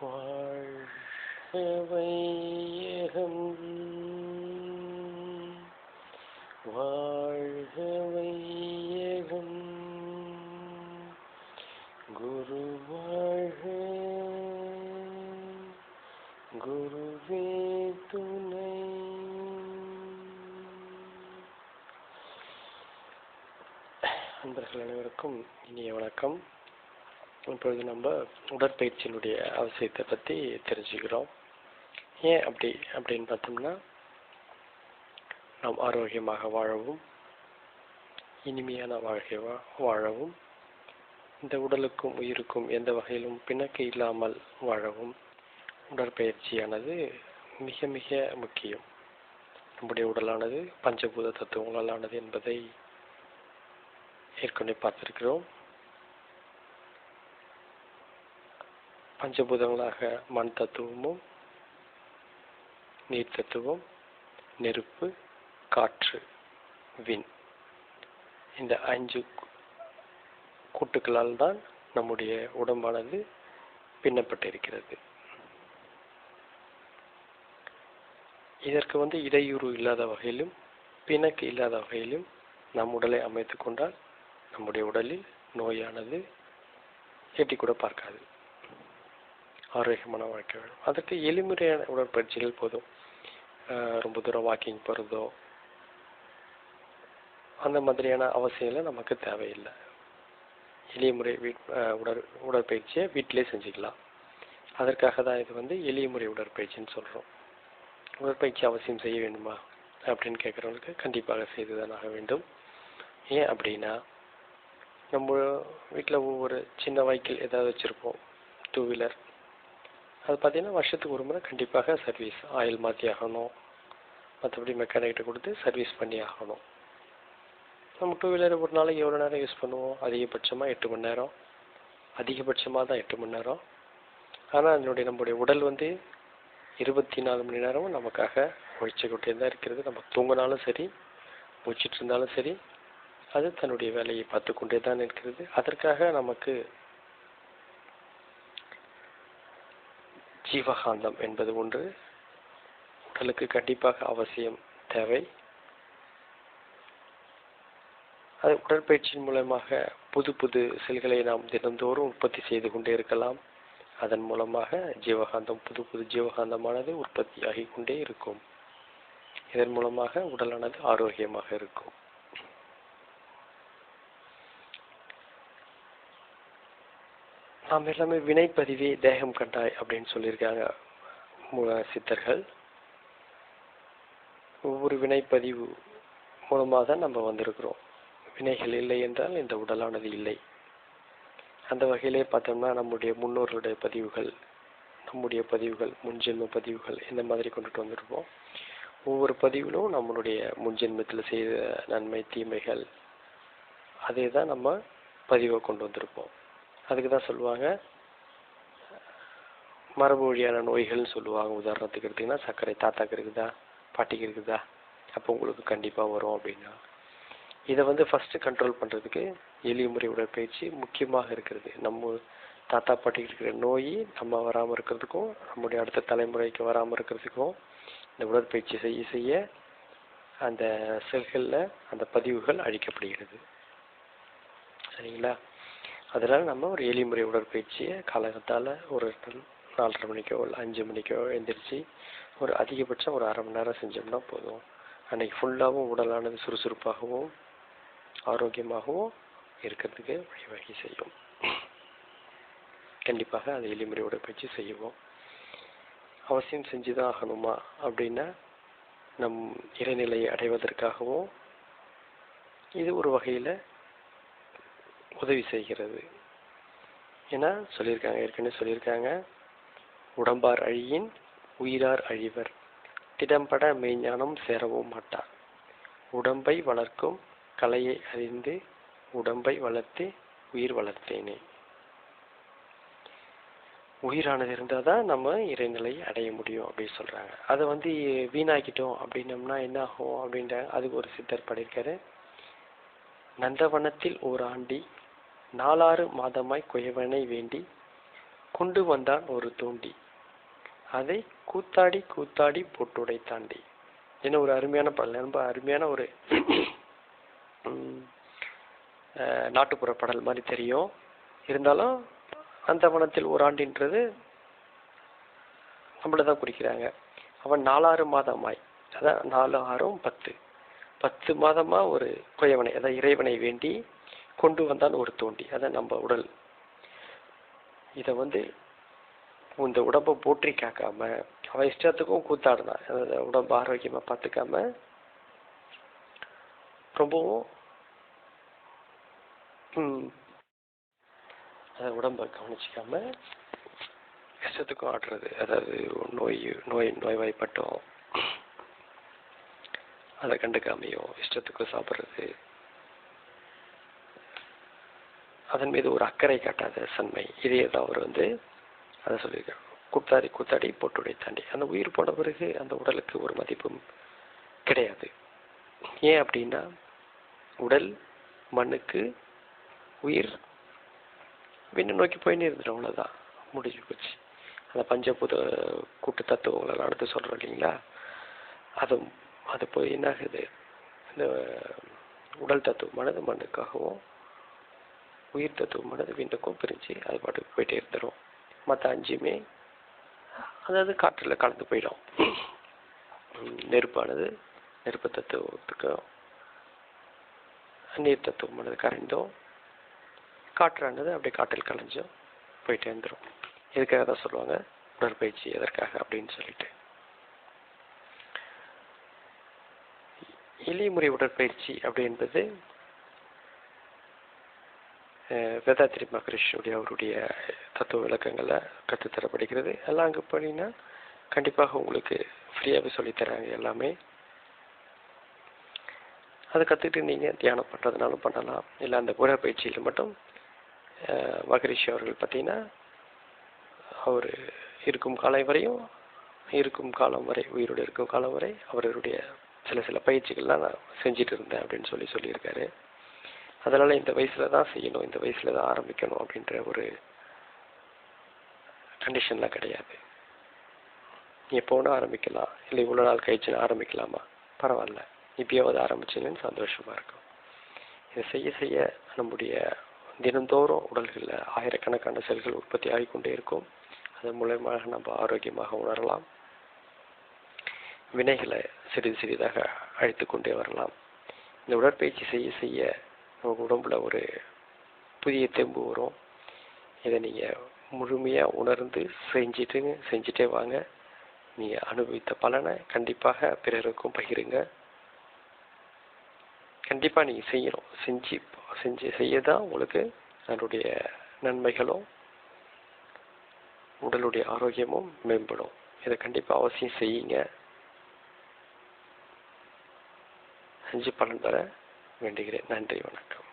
வாழ்கவையகம். வாழ்கவையகம். வாழ்க குரு வாழ்க. குருவே துணை. அன்பர்கள் அனைவருக்கும் இனிய வணக்கம். இப்பொழுது நம்ம உடற்பயிற்சியினுடைய அவசியத்தை பற்றி தெரிஞ்சுக்கிறோம். ஏன் அப்படி அப்படின்னு பார்த்தோம்னா நாம் ஆரோக்கியமாக வாழவும் இனிமையான வாழ்க்கை வா- வாழவும் இந்த உடலுக்கும் உயிருக்கும் எந்த வகையிலும் பிணக்கு இல்லாமல் வாழவும் உடற்பயிற்சியானது மிக மிக முக்கியம். நம்முடைய உடலானது பஞ்சபூத தத்துவங்களால் ஆனது என்பதை ஏற்கனவே பார்த்திருக்கிறோம். பஞ்சபூதங்களாக மண் தத்துவமும் நீர் தத்துவம் நெருப்பு காற்று விண். இந்த அஞ்சு கூட்டுக்களால் தான் நம்முடைய உடம்பானது பின்னப்பட்டிருக்கிறது. இதற்கு வந்து இடையூறு இல்லாத வகையிலும் பிணக்கு இல்லாத வகையிலும் நம் உடலை அமைத்து கொண்டால் நம்முடைய உடலில் நோயானது எட்டி கூட பார்க்காது. ஆரோக்கியமான வாழ்க்கை வேணும் அதற்கு எளிமுறையான உடற்பயிற்சிகள் போதும். ரொம்ப தூரம் வாக்கிங் போகிறதோ அந்த மாதிரியான அவசியம்லாம் நமக்கு தேவையில்லை. எளிய முறை வீட் உடற் உடற்பயிற்சியை வீட்டிலே செஞ்சுக்கலாம். அதற்காக தான் இது வந்து எளிய முறை உடற்பயிற்சின்னு சொல்கிறோம் உடற்பயிற்சி அவசியம் செய்ய வேண்டுமா அப்படின்னு கேட்குறவங்களுக்கு கண்டிப்பாக செய்துதான் ஆக வேண்டும். ஏன் அப்படின்னா நம்ம வீட்டில் ஒவ்வொரு சின்ன வைக்கிள் ஏதாவது வச்சுருப்போம். டூ வீலர் அது பார்த்தீங்கன்னா வருஷத்துக்கு ஒரு முறை கண்டிப்பாக சர்வீஸ் ஆயில் மாற்றி ஆகணும். மற்றபடி மெக்கானிக்கிட்ட கொடுத்து சர்வீஸ் பண்ணி ஆகணும். நம்ம டூ வீலர் ஒரு நாளைக்கு எவ்வளோ நேரம் யூஸ் பண்ணுவோம்? அதிகபட்சமாக எட்டு மணி நேரம். அதிகபட்சமாக தான் எட்டு மணி நேரம். ஆனால் அதனுடைய நம்முடைய உடல் வந்து இருபத்தி நாலு மணி நேரமும் நமக்காக உழைச்சிக்கிட்டே தான் இருக்கிறது. நம்ம தூங்கினாலும் சரி முடிச்சிட்டு இருந்தாலும் சரி அது தன்னுடைய வேலையை பார்த்து கொண்டே தான் இருக்கிறது. அதற்காக நமக்கு ஜீவகாந்தம் என்பது ஒன்று. உடலுக்கு கண்டிப்பாக அவசியம் தேவை. அது உடற்பயிற்சியின் மூலமாக புது புது செல்களை நாம் தினந்தோறும் உற்பத்தி செய்து கொண்டே இருக்கலாம். அதன் மூலமாக ஜீவகாந்தம் புது புது ஜீவகாந்தமானது உற்பத்தி கொண்டே இருக்கும். இதன் மூலமாக உடலானது ஆரோக்கியமாக இருக்கும். நாம் எல்லாமே வினைப்பதிவே தேகம் கண்டாய் அப்படின்னு சொல்லியிருக்காங்க மு- சித்தர்கள். ஒவ்வொரு வினைப்பதிவு மூலமாக தான் நம்ம வந்திருக்கிறோம். வினைகள் இல்லை என்றால் இந்த உடலானது இல்லை. அந்த வகையிலே பார்த்தோம்னா நம்முடைய முன்னோர்களுடைய பதிவுகள் நம்முடைய பதிவுகள் முன்ஜென்ம பதிவுகள் இந்த மாதிரி கொண்டுட்டு வந்திருப்போம். ஒவ்வொரு பதிவிலும் நம்மளுடைய முன்ஜென்மத்தில் செய்த நன்மை தீமைகள் அதே தான் நம்ம பதிவை கொண்டு வந்திருப்போம். அதுக்கு தான் சொல்லுவாங்க. மரபு வழியான நோய்கள்னு சொல்லுவாங்க. உதாரணத்துக்கு எடுத்தீங்கன்னா சர்க்கரை தாத்தாக்கு இருக்குதா? பாட்டிக்கு இருக்குதா? அப்போ உங்களுக்கு கண்டிப்பாக வரும் அப்படின்னா. இதை வந்து ஃபஸ்ட்டு கண்ட்ரோல் பண்ணுறதுக்கு எளிய முறை உடற்பயிற்சி முக்கியமாக இருக்கிறது. நம்ம தாத்தா பாட்டிக்கு இருக்கிற நோய் நம்ம வராமல் இருக்கிறதுக்கும் நம்முடைய அடுத்த தலைமுறைக்கு வராமல் இருக்கிறதுக்கும் இந்த உடற்பயிற்சி செய்ய செய்ய அந்த செல்களில் அந்த பதிவுகள் அழிக்கப்படுகிறது. சரிங்களா? அதனால் நம்ம ஒரு எளிய முறை உடற்பயிற்சியை காலகத்தால் ஒரு நாலரை மணிக்கோ இல்லை அஞ்சு மணிக்கோ எழுந்திரிச்சு ஒரு அதிகபட்சம் ஒரு அரை மணி நேரம் செஞ்சோம்னா போதும். அன்னைக்கு ஃபுல்லாகவும் உடலானது சுறுசுறுப்பாகவும் ஆரோக்கியமாகவும் இருக்கிறதுக்கு வழிவகை செய்யும். கண்டிப்பாக அந்த எளிமுறை உடற்பயிற்சி செய்வோம் அவசியம் செஞ்சு தான் ஆகணுமா அப்படின்னா நம் இறைநிலையை அடைவதற்காகவும் இது ஒரு வகையில் உதவி செய்கிறது. ஏன்னா சொல்லியிருக்காங்க. ஏற்கனவே சொல்லியிருக்காங்க. உடம்பார் அழியின் உயிரார் அழிவர். திடம்பட மெய்ஞானம் சேரவும் மாட்டார். உடம்பை வளர்க்கும் கலையை அறிந்து உடம்பை வளர்த்து உயிர் வளர்த்தேனே. உயிரானது இருந்தால் தான் நம்ம இறைநிலையை அடைய முடியும் அப்படின்னு சொல்கிறாங்க அதை வந்து வீணாக்கிட்டோம் அப்படின்னம்னா என்ன ஆகும் அப்படின்ற அதுக்கு ஒரு சித்தர் பாடியிருக்காரு. நந்தவனத்தில் ஓர் ஆண்டி நாலாறு மாதமாய் குயவனை வேண்டி கொண்டு வந்தான் ஒரு தூண்டி. அதை கூத்தாடி கூத்தாடி போட்டுடை தாண்டி. என்ன ஒரு அருமையான பாடல் ரொம்ப அருமையான ஒரு நாட்டுப்புற பாடல் மாதிரி தெரியும். இருந்தாலும் அந்த வனத்தில் ஒரு ஆண்டின்றது நம்மளை தான் குறிக்கிறாங்க. அவன் நாலாறு மாதமாய் அதான் நாலு ஆறும் பத்து. பத்து மாதமாக ஒரு குயவனை அதான் இறைவனை வேண்டி கொண்டு வந்தான் ஒரு தோண்டி. அதான் நம்ம உடல். இதை வந்து இந்த உடம்பை போற்றி காக்காம அவன் இஷ்டத்துக்கும் கூத்தாடினான் அதாவது உடம்பு ஆரோக்கியமாக பார்த்துக்காம ரொம்பவும் அதை உடம்பை கவனிச்சிக்காம இஷ்டத்துக்கும் ஆடுறது. அதாவது நோய் நோய் நோய்வாய்ப்பட்டோம். அதை கண்டுக்காமையோ இஷ்டத்துக்கும் சாப்பிட்றது. அதன் மீது ஒரு அக்கறை காட்டாத சன்மை. இதையே தான் அவர் வந்து அதை சொல்லியிருக்கார். கூத்தாடி கூத்தாடி போட்டுடை தாண்டி. அந்த உயிர் போன பிறகு அந்த உடலுக்கு ஒரு மதிப்பும் கிடையாது. ஏன் அப்படின்னா உடல் மண்ணுக்கு உயிர் விண்ணை நோக்கி போயின்னு இருந்துடும் அவ்வளோதான் முடிஞ்சு போச்சு. அந்த பஞ்சபூத கூட்டு தத்துவங்களெல்லாம் அடுத்து சொல்கிறோம் இல்லைங்களா? அது அது போய் என்ன ஆகுது இந்த உடல் தத்துவமானது மண்ணுக்காகவும் உயிர் தத்துவமானது விண்டுக்கும் பிரிஞ்சு அது பாட்டுக்கு போயிட்டே இருந்துடும் மற்ற அஞ்சுமே அதாவது காற்றில் கலந்து போயிடும். நெருப்பானது நெருப்பு தத்துவத்துக்கும் நீர் தத்துவமானது கரைந்தும் காற்றானது அப்படியே காற்றில் கலைஞ்சும் போயிட்டே இருந்துடும் இதுக்காக தான் சொல்லுவாங்க உடற்பயிற்சி எதற்காக அப்படின்னு சொல்லிட்டு. எளிய முறை உடற்பயிற்சி அப்படி என்பது வேதாத்திரி மகரிஷியுடைய அவருடைய தத்துவ விளக்கங்களை கற்றுத்தரப்படுகிறது எல்லாம் அங்கே போனீங்கன்னா கண்டிப்பாக உங்களுக்கு ஃப்ரீயாகவே சொல்லித்தராங்க எல்லாமே. அதை கற்றுக்கிட்டு நீங்கள் தியானம் பண்ணுறதுனாலும் பண்ணலாம். இல்லை அந்த உடற்பயிற்சியில் மட்டும் மகரிஷி அவர்கள் பார்த்தீங்கன்னா அவர் இருக்கும் காலம் வரையும் இருக்கும் காலம் வரை உயிரோடு இருக்கும் காலம் வரை அவருடைய சில சில பயிற்சிகள்லாம் நான் செஞ்சுட்டு இருந்தேன் அப்படின்னு சொல்லி சொல்லியிருக்காரு. அதனால் இந்த வயசில் தான் செய்யணும் இந்த வயசில் தான் ஆரம்பிக்கணும் அப்படின்ற ஒரு கண்டிஷன்லாம் கிடையாது. எப்போ வேணா ஆரம்பிக்கலாம். இல்லை இவ்வளோ நாள் கழிச்சு ஆரம்பிக்கலாமா? பரவாயில்ல. இப்பயாவது ஆரம்பிச்சுன்னு சந்தோஷமாக இருக்கும். இதை செய்ய செய்ய நம்முடைய தினந்தோறும் உடல்களில் ஆயிரக்கணக்கான செல்கள் உற்பத்தி ஆகிக்கொண்டே இருக்கும். அதன் மூலயமாக நம்ம ஆரோக்கியமாக உணரலாம். வினைகளை சிறிது சிறிதாக அழித்து கொண்டே வரலாம். இந்த உடற்பயிற்சி செய்ய செய்ய நம்ம உடம்புல ஒரு புதிய தெம்பு வரும். இதை நீங்கள் முழுமையாக உணர்ந்து செஞ்சுட்டு செஞ்சுட்டே வாங்க. நீங்கள் அனுபவித்த பலனை கண்டிப்பாக பிறருக்கும் பகிருங்க. கண்டிப்பாக நீங்கள் செய்யணும். செஞ்சு செஞ்சு செய்ய தான் உங்களுக்கு அதனுடைய நன்மைகளும் உடலுடைய ஆரோக்கியமும் மேம்படும். இதை கண்டிப்பாக அவசியம் செய்யுங்க. செஞ்சு பலன் தரேன் வேண்டுகிறேன். நன்றி வணக்கம்.